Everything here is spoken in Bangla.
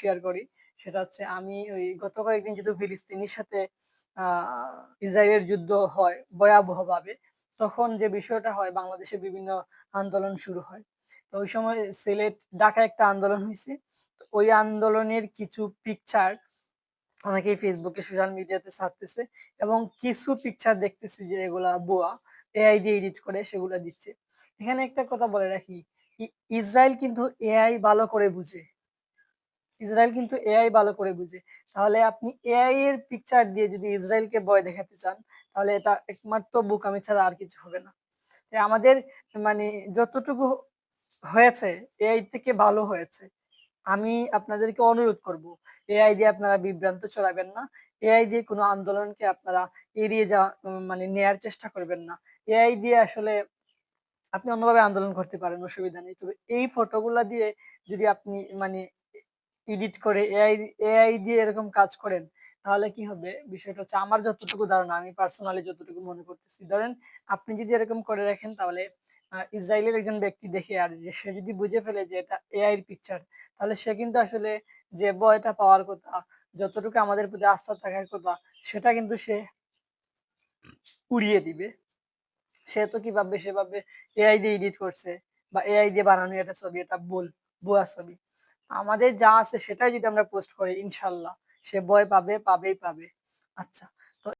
শেয়ার করি। সেটা হচ্ছে আমি ওই গত কয়েকদিন যেহেতু ফিলিস্তিনির সাথে ইসরায়েলের যুদ্ধ হয় ভয়াবহভাবে, তখন যে বিষয়টা হয় বাংলাদেশে বিভিন্ন আন্দোলন শুরু হয়। তো ওই সময় সিলেট, ঢাকায় একটা আন্দোলন হয়েছে। তো ওই আন্দোলনের কিছু পিকচার অনেকেই ফেসবুকে সোশ্যাল মিডিয়াতে ছাড়তেছে এবং কিছু পিকচার দেখতেছি যে এগুলা বোয়া এআই দিয়ে এডিট করে সেগুলা দিচ্ছে। এখানে একটা কথা বলে রাখি ইসরায়েল কিন্তু এআই ভালো করে বুঝে। ইসরায়েল কিন্তু এআই ভালো করে বুঝে। তাহলে আপনি এআই এর পিকচার দিয়ে যদি ইসরায়েলকে ভয় দেখাতে চান, তাহলে এটা একমাত্র বোকামি ছাড়া আর কিছু হবে না। আমাদের মানে যতটুকু হয়েছে এআই থেকে ভালো হয়েছে, আমি আপনাদেরকে অনুরোধ করব এআই দিয়ে আপনারা বিভ্রান্ত চড়াবেন না। এআই দিয়ে কোনো আন্দোলনকে আপনারা এড়িয়ে যাওয়া মানে নেয়ার চেষ্টা করবেন না। এআই দিয়ে আসলে আপনি অন্যভাবে আন্দোলন করতে পারেন, অসুবিধা নেই। তবে এই ফটোগুলা দিয়ে যদি আপনি মানে এডিট করে এআই এআই দিয়ে এরকম কাজ করেন, তাহলে কি হবে? বিষয়টা হচ্ছে আমার যতটুকু ধারণা, আমি পার্সোনালি যতটুকু মনে করতেছি। ধরেন আপনি যদি এরকম করে রাখেন, তাহলে ইসরায়েলের একজন ব্যক্তি দেখে আর যে সে যদি বুঝে ফেলে যে এটা এআই এর পিকচার তাহলে সে কিন্তু আসলে যে ভয়টা পাওয়ার কথা, যতটুকু আমাদের প্রতি আস্থা থাকার কথা, সেটা কিন্তু সে উড়িয়ে দিবে। সে তো কি ভাববে সে ভাববে এআই দিয়ে এডিট করছে বা এআই দিয়ে বানানো একটা ছবি এটা ভুল ভুয়া ছবি। আমাদের যা আছে সেটাই যদি আমরা পোস্ট করি, ইনশাল্লাহ। সে বয় পাবে, পাবেই পাবে। আচ্ছা।